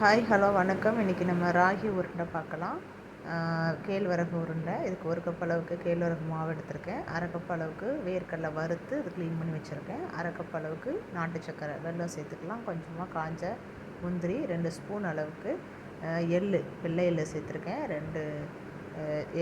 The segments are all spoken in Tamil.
ஹாய் ஹலோ வணக்கம். இன்றைக்கி நம்ம ராகி உருண்டை பார்க்கலாம். கேழ்வரகு உருண்டை. இதுக்கு ஒரு கப் அளவுக்கு கேழ்வரகு மாவு எடுத்திருக்கேன். அரை கப் அளவுக்கு வேர்க்கடலை வறுத்து இது க்ளீன் பண்ணி வச்சுருக்கேன். அரை கப் அளவுக்கு நாட்டு சக்கரை. வெல்லம் சேர்த்துக்கலாம். கொஞ்சமாக காஞ்ச முந்திரி ரெண்டு ஸ்பூன் அளவுக்கு எள் வெள்ளை எள்ளு சேர்த்துருக்கேன். ரெண்டு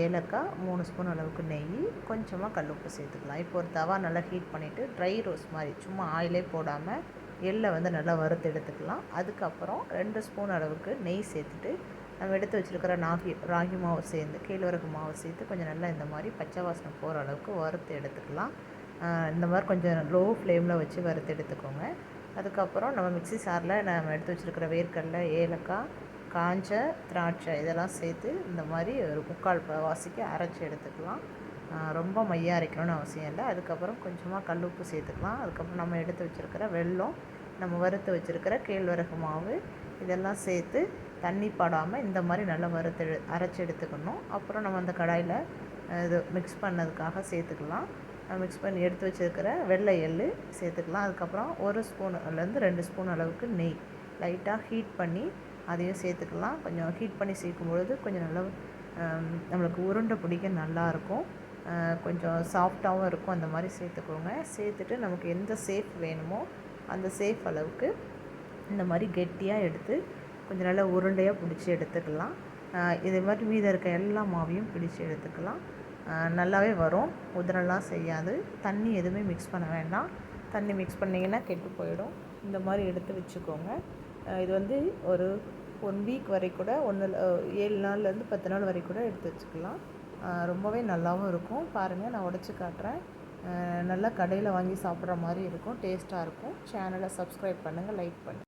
ஏலக்காய் மூணு ஸ்பூன் அளவுக்கு நெய். கொஞ்சமாக கல் உப்பு சேர்த்துக்கலாம். இப்போ ஒரு தவா நல்லா ஹீட் பண்ணிவிட்டு ட்ரை ரோஸ் மாதிரி சும்மா ஆயிலே போடாமல் எள்ளை வந்து நல்லா வறுத்து எடுத்துக்கலாம். அதுக்கப்புறம் ரெண்டு ஸ்பூன் அளவுக்கு நெய் சேர்த்துட்டு நம்ம எடுத்து வச்சுருக்கிற நாகி ராகி மாவு சேர்ந்து கேழ்வரகு மாவு சேர்த்து கொஞ்சம் நல்லா இந்த மாதிரி பச்சை வாசனை போகிற அளவுக்கு வறுத்து எடுத்துக்கலாம். இந்த மாதிரி கொஞ்சம் லோ ஃப்ளேமில் வச்சு வறுத்து எடுத்துக்கோங்க. அதுக்கப்புறம் நம்ம மிக்சி சாரில் நம்ம எடுத்து வச்சுருக்கிற வேர்க்கடலை ஏலக்காய் காஞ்ச திராட்சை இதெல்லாம் சேர்த்து இந்த மாதிரி ஒரு முக்கால் வாசிக்கு அரைச்சி எடுத்துக்கலாம். ரொம்ப மையாக அரைக்கணும்னு அவசியம் இல்லை. அதுக்கப்புறம் கொஞ்சமாக கல் உப்பு சேர்த்துக்கலாம். அதுக்கப்புறம் நம்ம எடுத்து வச்சுருக்கிற வெல்லம் நம்ம வறுத்து வச்சுருக்கிற கேழ்வரகு மாவு இதெல்லாம் சேர்த்து தண்ணி படாமல் இந்த மாதிரி நல்லா வறுத்து அரைச்சி எடுத்துக்கணும். அப்புறம் நம்ம அந்த கடாயில் இது மிக்ஸ் பண்ணதுக்காக சேர்த்துக்கலாம். மிக்ஸ் பண்ணி எடுத்து வச்சுருக்கிற வெள்ளை எள் சேர்த்துக்கலாம். அதுக்கப்புறம் ஒரு ஸ்பூன்லேருந்து ரெண்டு ஸ்பூன் அளவுக்கு நெய். லைட்டாக ஹீட் பண்ணி அதையும் சேர்த்துக்கலாம். கொஞ்சம் ஹீட் பண்ணி சேர்க்கும் பொழுது கொஞ்சம் நல்லா நம்மளுக்கு உருண்டை பிடிக்க நல்லாயிருக்கும் கொஞ்சம் சாஃப்டாகவும் இருக்கும். அந்த மாதிரி சேர்த்துக்கோங்க. சேர்த்துட்டு நமக்கு எந்த சேஃப் வேணுமோ அந்த சேஃப் அளவுக்கு இந்த மாதிரி கெட்டியாக எடுத்து கொஞ்சம் நல்லா உருண்டையாக பிடிச்சி எடுத்துக்கலாம். இதே மாதிரி மீதம் இருக்க எல்லா மாவையும் பிடிச்சி எடுத்துக்கலாம். நல்லாவே வரும். உதிரெல்லாம் செய்யாது. தண்ணி எதுவுமே மிக்ஸ் பண்ண வேண்டாம். தண்ணி மிக்ஸ் பண்ணிங்கன்னா கெட்டு போயிடும். இந்த மாதிரி எடுத்து வச்சுக்கோங்க. இது வந்து ஒரு ஒன் வீக் வரை கூட ஒன்று ஏழு நாள்லேருந்து பத்து நாள் வரை கூட எடுத்து வச்சுக்கலாம். ரொம்பவே நல்லாவும் இருக்கும். பாருங்கள் நான் உடச்சி காட்டுறேன். நல்லா கடையில் வாங்கி சாப்பிட்ற மாதிரி இருக்கும். டேஸ்ட்டாக இருக்கும். சேனலை சப்ஸ்கிரைப் பண்ணுங்கள் லைக் பண்ணுங்கள்